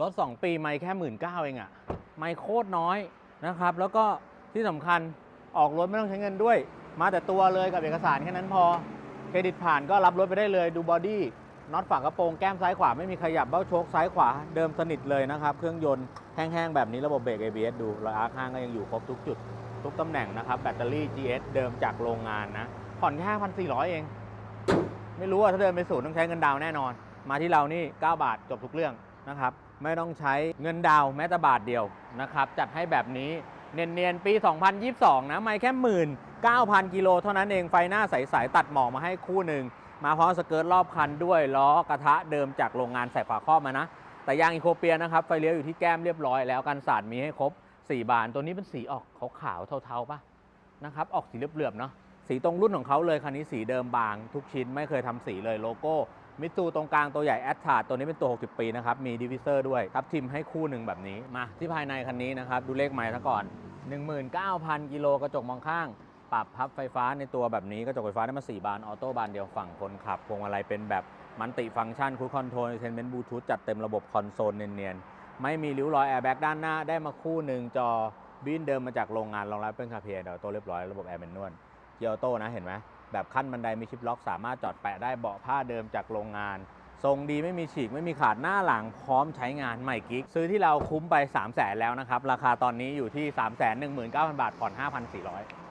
รถ 2 ปีไม่แค่หมื่นเก้าเองอะไม่โคตรน้อยนะครับ แล้วก็ที่สำคัญออกรถไม่ต้องใช้เงินด้วย มาแต่ตัวเลยกับเอกสารแค่นั้นพอ เครดิตผ่านก็รับรถไปได้เลย ดูบอดี้น็อตฝากระโปรงแก้มซ้ายขวาไม่มีขยับเบ้าโชคซ้ายขวาเดิมสนิทเลยนะครับ เครื่องยนต์แห้งๆ แบบนี้ระบบเบรก ABS ดูรอยอาร์ค้างก็ยังอยู่ครบทุกจุด ทุกตำแหน่งนะครับ แบตเตอรี่ GS เดิมจากโรงงานนะ ผ่อนแค่1,400 เอง ไม่รู้ว่าถ้าเดินไปศูนย์ต้องใช้เงินดาวแน่นอน มาที่เรานี่ 9 บาทจบทุกเรื่องนะครับ ไม่ต้องใช้เงินดาวแม้แต่บาทเดียวนะครับ จัดให้แบบนี้เนียนๆ ปี 2022 นะไม่แค่หมื่น9,000 กิโลเท่านั้นเองไฟหน้าใสๆตัดหมอกมาให้คู่หนึ่ง มาพร้อมสเกิร์ตรอบคันด้วยล้อกระทะเดิมจากโรงงานใส่ฝาครอบมานะ แต่ยางอีโคเปียนะครับ ไฟเลี้ยวอยู่ที่แก้มเรียบร้อยแล้วกันสาดมีให้ครบ 4 บาน ตัวนี้เป็นสีออกขาวๆเทาๆป่ะนะครับออกสีเหลือบๆเนาะสีตรงรุ่นของเขาเลยคันนี้สีเดิมบาง ทุกชิ้นไม่เคยทำสีเลยโลโก้ มิตซูตรงกลางตัวใหญ่แอดทาตัวนี้เป็นตัว 60 ปีนะครับ มีดิวิเซอร์ด้วยทับทิมให้คู่หนึ่งแบบนี้ มาที่ภายในคันนี้นะครับ ดูเลขไม้ซะก่อน 19,000 กิโลกระจกมองข้าง ปรับพับไฟฟ้าในตัวแบบนี้ กระจกไฟฟ้าได้มา 4 บาน ออโต้บานเดียวฝั่งคนขับพวงมาลัยเป็นแบบมันติฟังก์ชันคู i คอนโทรลเทนเมนต์บลูทูธจัดเต็มระบบคอนโซลเนียนๆ ไม่มีริ้วรอยแอร์แบ็กด้านหน้าได้มาคู่หนึ่งจอบินเดิมมาจากโรงงานรองรับเป็นคาเพียเดี๋ยวโต้เรียบร้อยระบบแอร์แมนนวล เกียร์ออโต้นะเห็นไหมแบบขั้นบันไดมีชิปล็อก สามารถจอดแปะได้เบาะผ้าเดิมจากโรงงาน ทรงดีไม่มีฉีกไม่มีขาดหน้าหลังพร้อมใช้งานใหม่กิ๊ก ซื้อที่เราคุ้มไป 3 0 0แสนแล้วนะครับ ราคาตอนนี้อยู่ที่ 3 1 9 0 0 0 บาทผ่อน 5,400